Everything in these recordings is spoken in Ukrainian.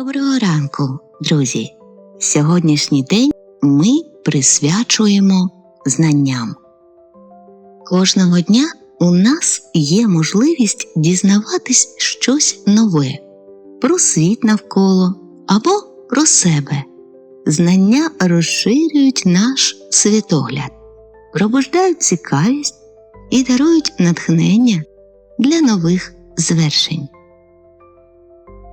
Доброго ранку, друзі! Сьогоднішній день ми присвячуємо знанням. Кожного дня у нас є можливість дізнаватись щось нове про світ навколо або про себе. Знання розширюють наш світогляд, пробуждають цікавість і дарують натхнення для нових звершень.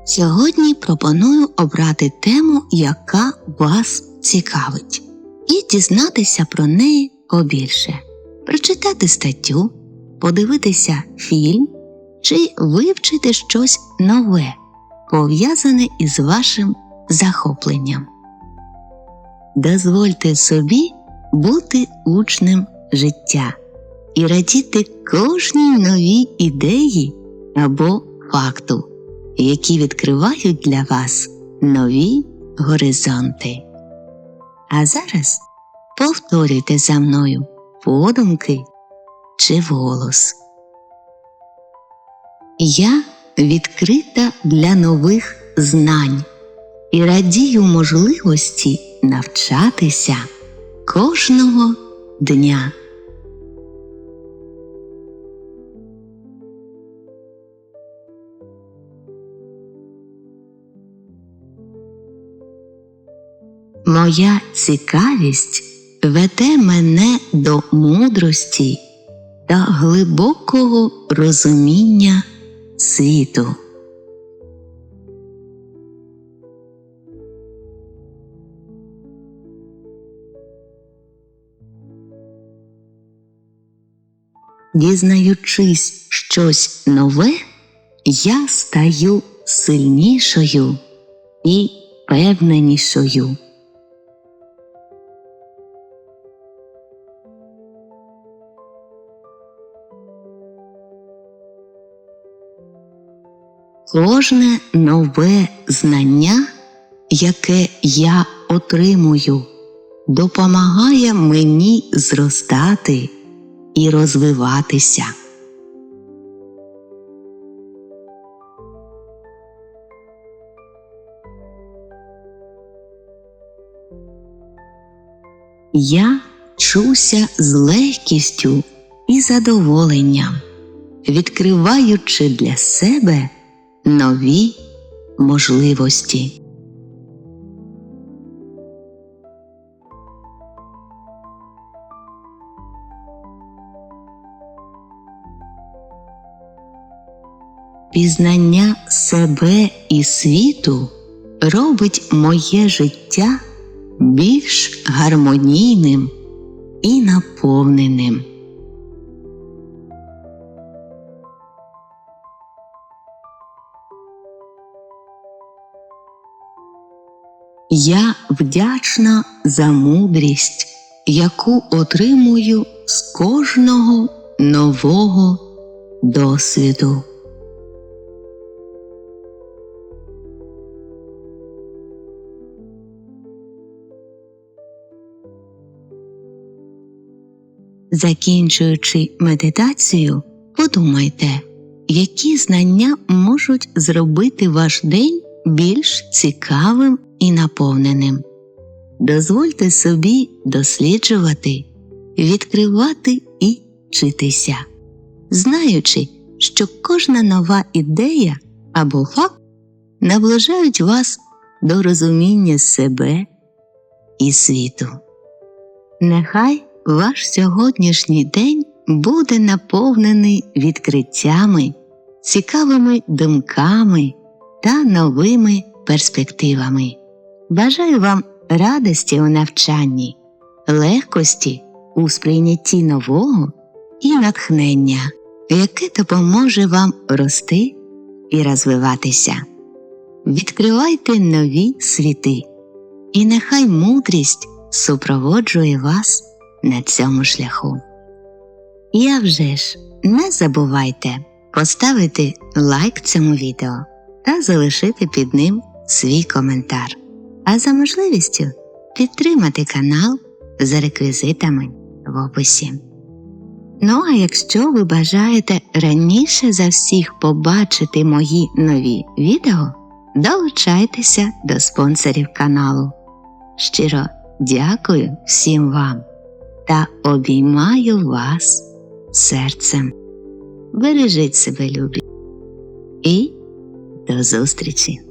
Сьогодні пропоную обрати тему, яка вас цікавить, і дізнатися про неї побільше, прочитати статтю, подивитися фільм чи вивчити щось нове, пов'язане із вашим захопленням. Дозвольте собі бути учнем життя і радіти кожній новій ідеї або факту які відкривають для вас нові горизонти. А зараз повторюйте за мною подумки чи вголос. Я відкрита для нових знань і радію можливості навчатися кожного дня. Моя цікавість веде мене до мудрості та глибокого розуміння світу. Дізнаючись щось нове, я стаю сильнішою і впевненішою. Кожне нове знання, яке я отримую, допомагає мені зростати і розвиватися. Я чуся з легкістю і задоволенням, відкриваючи для себе нові можливості. Пізнання себе і світу робить моє життя більш гармонійним і наповненим. Я вдячна за мудрість, яку отримую з кожного нового досвіду. Закінчуючи медитацію, подумайте, які знання можуть зробити ваш день більш цікавим і наповненим. Дозвольте собі досліджувати, відкривати і вчитися, знаючи, що кожна нова ідея або факт наближають вас до розуміння себе і світу. Нехай ваш сьогоднішній день буде наповнений відкриттями, цікавими думками та новими перспективами. Бажаю вам радості у навчанні, легкості у сприйнятті нового і натхнення, яке допоможе вам рости і розвиватися. Відкривайте нові світи, і нехай мудрість супроводжує вас на цьому шляху. І а вже ж не забувайте поставити лайк цьому відео та залишити під ним свій коментар, а за можливістю підтримати канал за реквізитами в описі. Ну а якщо ви бажаєте раніше за всіх побачити мої нові відео, долучайтеся до спонсорів каналу. Щиро дякую всім вам та обіймаю вас серцем. Бережіть себе любі і до зустрічі!